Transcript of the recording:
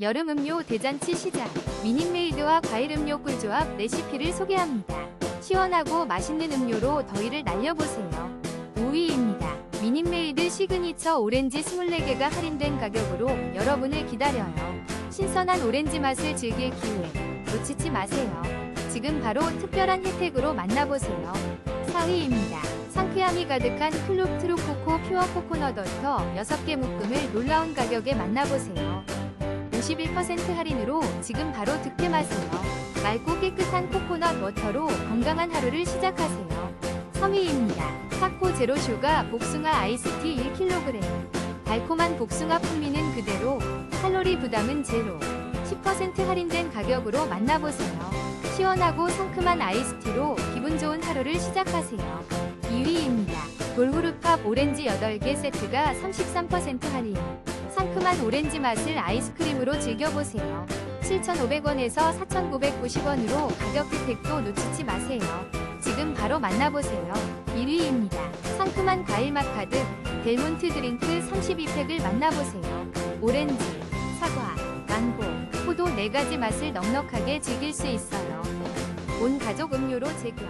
여름 음료 대잔치 시작. 미닌메이드와 과일 음료 꿀조합 레시피를 소개합니다. 시원하고 맛있는 음료로 더위를 날려보세요. 5위입니다. 미닌메이드 시그니처 오렌지 24개가 할인된 가격으로 여러분을 기다려요. 신선한 오렌지 맛을 즐길 기회 놓치지 마세요. 지금 바로 특별한 혜택으로 만나보세요. 4위입니다. 상쾌함이 가득한 클롭 트루코코 퓨어 코코넛 워터 6개 묶음을 놀라운 가격에 만나보세요. 51% 할인으로 지금 바로 득템하세요. 맑고 깨끗한 코코넛 워터로 건강한 하루를 시작하세요. 3위입니다. 타코 제로 슈가 복숭아 아이스티 1kg. 달콤한 복숭아 풍미는 그대로, 칼로리 부담은 제로. 10% 할인된 가격으로 만나보세요. 시원하고 상큼한 아이스티로 기분 좋은 하루를 시작하세요. 2위입니다. 돌후르팝 오렌지 8개 세트가 33% 할인. 상큼한 오렌지 맛을 아이스크림으로 즐겨보세요. 7,500원에서 4,990원으로 가격 혜택도 놓치지 마세요. 지금 바로 만나보세요. 1위입니다. 상큼한 과일 맛 가득 델몬트 드링크 32팩을 만나보세요. 오렌지, 사과, 망고, 포도 4가지 맛을 넉넉하게 즐길 수 있어요. 온 가족 음료로 즐겨.